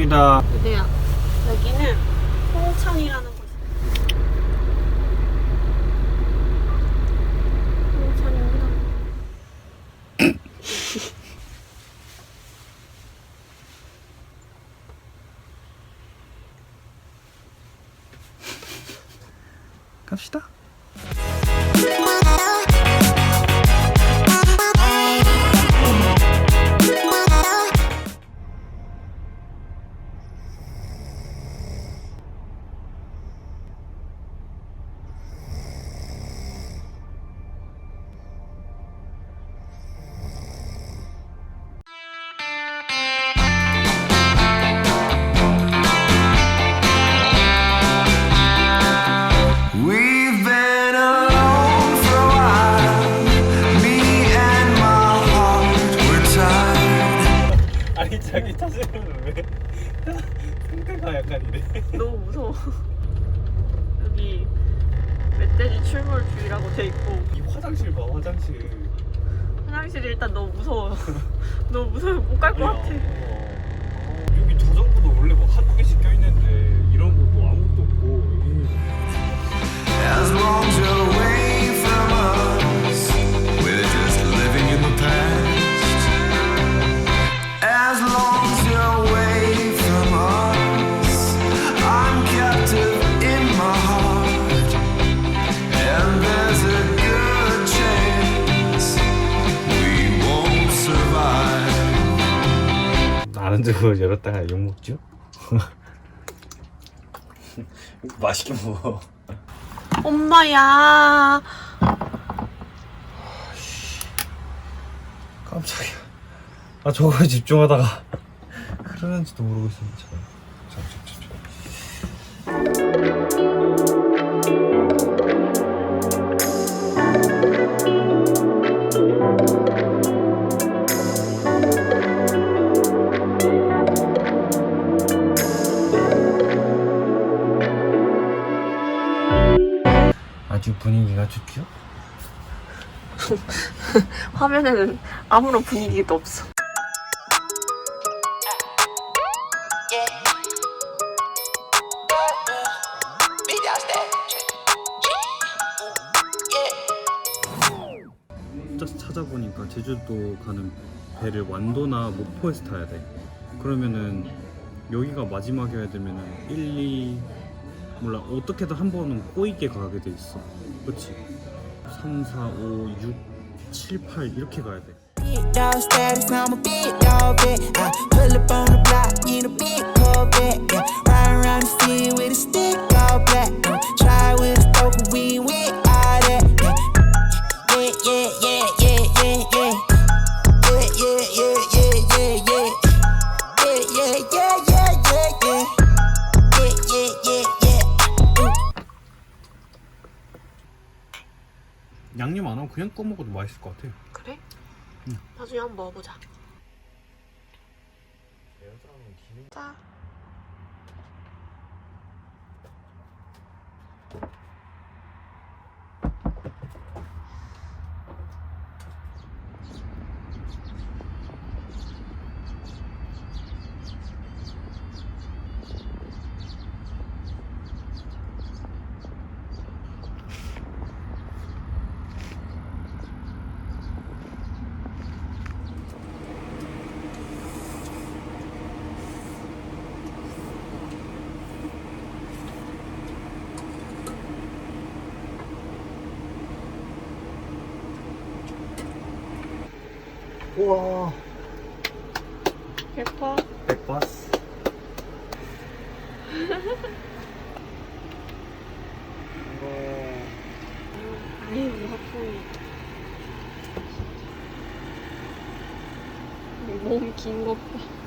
갑니다. 어디야? 여기는 홍천이라는 곳. 홍천입니다. 갑시다. 자기 타세는 왜 상태가 약간 이래? 너무 무서워. 여기 멧돼지 출몰 주의라고 돼 있고 이 화장실 봐 화장실. 화장실이 일단 너무 무서워. 너무 무서워 못 갈 것 같아. 어, 여기 자전거도 원래 뭐 한두 개 척으로 열었다가 욕 먹죠? 맛있게 먹어. 엄마야. 깜짝이야. 아 저거에 집중하다가 그러는지도 모르고 있었네. 잠 아주 분위기가 좋죠? 화면에는 아무런 분위기도 없어. 혼자서 찾아보니까 제주도 가는 배를 완도나 목포에서 타야 돼. 그러면은 여기가 마지막이어야 되면은 1, 2 몰라 어떻게든 한 번은 꼬이게 가게 돼 있어. 그렇지? 3, 4, 5, 6, 7, 8 이렇게 가야 돼. Big dog status, I'm a big dog vet. I pull up on the block in a big Corvette. Yeah. Ride around the city 양념 안 하고 그냥 꺼 먹어도 맛있을 것 같아. 그래? 나중에 한번 먹어보자. 자. 우와. 예뻐. 백바스. 아니, 우리 학생이. 몸 긴 것 봐.